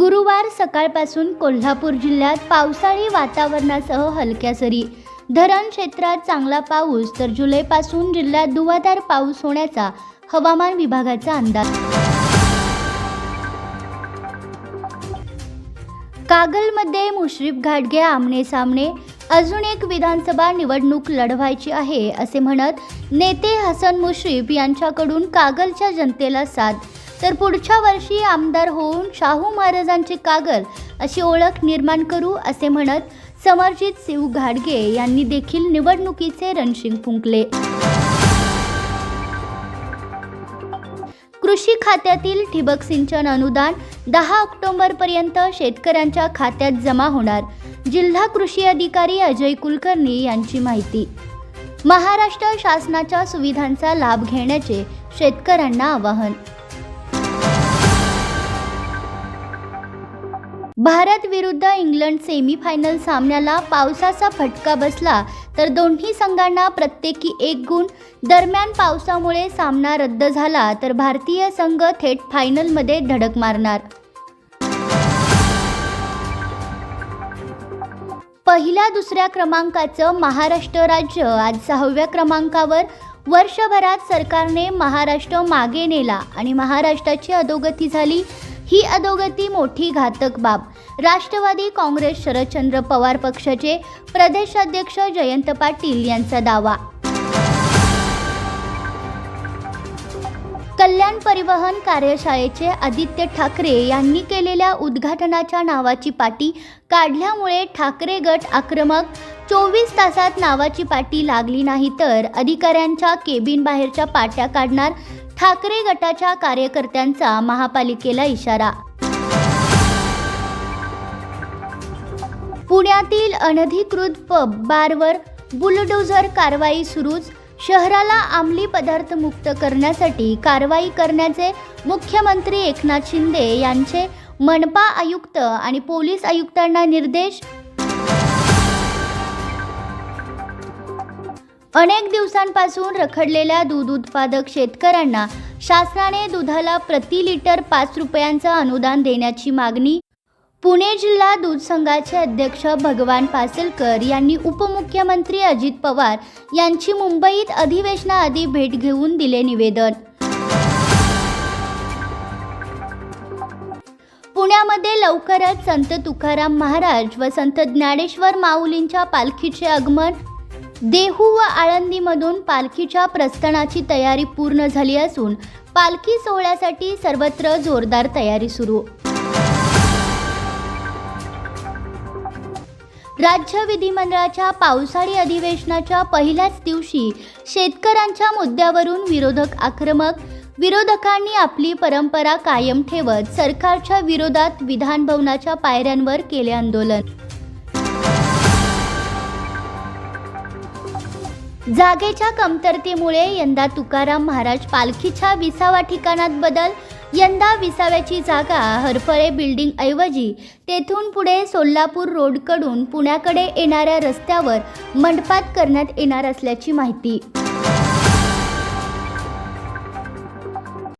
गुरुवार सकाळपासून कोल्हापूर जिल्ह्यात पावसाळी वातावरणासह हलक्या सरी. धरण क्षेत्रात चांगला पाऊस तर जुलैपासून जिल्ह्यात दुवाधार पाऊस होण्याचा हवामान विभागाचा अंदाज. कागलमध्ये मुश्रीफ घाटगे आमने सामने अजून एक विधानसभा निवडणूक लढवायची आहे असे म्हणत नेते हसन मुश्रीफ यांच्याकडून कागलच्या जनतेला साथ. तर पुढच्या वर्षी आमदार होऊन शाहू महाराजांची कागल अशी ओळख निर्माण करू असे म्हणत समरजित सिंह घाडगे यांनी देखील निवडणुकीचे रणशिंग फुंकले. कृषी खात्यातील ठिबक सिंचन अनुदान दहा ऑक्टोबरपर्यंत शेतकऱ्यांच्या खात्यात जमा होणार जिल्हा कृषी अधिकारी अजय कुलकर्णी यांची माहिती. महाराष्ट्र शासनाच्या सुविधांचा लाभ घेण्याचे शेतकऱ्यांना आवाहन भारत विरुद्ध इंग्लंड सेमीफायनल सामन्याला पावसाचा फटका बसला तर दोन्ही संघांना प्रत्येकी एक गुण. दरम्यान पावसामुळे सामना रद्द झाला तर भारतीय संघ थेट फायनलमध्ये धडक मारणार. पहिल्या दुसऱ्या क्रमांकाचं महाराष्ट्र राज्य आज सहाव्या क्रमांकावर. वर्षभरात सरकारने महाराष्ट्र मागे नेला आणि महाराष्ट्राची अधोगती झाली. ही अधोगती मोठी घातक बाब. राष्ट्रवादी काँग्रेस शरदचंद्र पवार पक्षाचे प्रदेशाध्यक्ष जयंत पाटील यांचा दावा. कल्याण परिवहन कार्यशाळेचे आदित्य ठाकरे यांनी केलेल्या उद्घाटनाच्या नावाची पाटी काढल्यामुळे ठाकरे गट आक्रमक चोवीस तासात नावाची पाटी लागली नाही तर अधिकाऱ्यांच्या केबिन बाहेरच्या पाट्या काढणार ठाकरे गटाच्या कार्यकर्त्यांचा महापालिकेला इशारा. पुण्यातील अनधिकृत पब बारवर बुलडोझर कारवाई सुरूच शहराला अंमली पदार्थ मुक्त करण्यासाठी कारवाई करण्याचे मुख्यमंत्री एकनाथ शिंदे यांचे मनपा आयुक्त आणि पोलीस आयुक्तांना निर्देश अनेक दिवसांपासून रखडलेल्या दूध उत्पादक शेतकऱ्यांना शासनाने दुधाला प्रति लिटर पाच रुपयांचं अनुदान देण्याची मागणी पुणे जिल्हा दूध संघाचे अध्यक्ष भगवान पासलकर यांनी उपमुख्यमंत्री अजित पवार यांची मुंबईत अधिवेशनाआधी भेट घेऊन दिले निवेदन. पुण्यामध्ये लवकरच संत तुकाराम महाराज व संत ज्ञानेश्वर माऊलींच्या पालखीचे आगमन देहू व आळंदीमधून पालखीच्या प्रस्थानाची तयारी पूर्ण झाली असून पालखी सोहळ्यासाठी सर्वत्र जोरदार तयारी सुरू. राज्य विधिमंडळाच्या पावसाळी अधिवेशनाच्या पहिल्याच दिवशी शेतकऱ्यांच्या मुद्द्यावरून विरोधक आक्रमक विरोधकांनी आपली परंपरा कायम ठेवत सरकारच्या विरोधात विधानभवनाच्या पायऱ्यांवर केले आंदोलन. जागेच्या कमतरतेमुळे यंदा तुकाराम महाराज पालखीच्या विसावा ठिकाणात बदल यंदा विसाव्याची जागा हरफळे बिल्डिंग ऐवजी तेथून पुढे सोलापूर रोडकडून पुण्याकडे येणाऱ्या रस्त्यावर मंडपात करण्यात येणार असल्याची माहिती.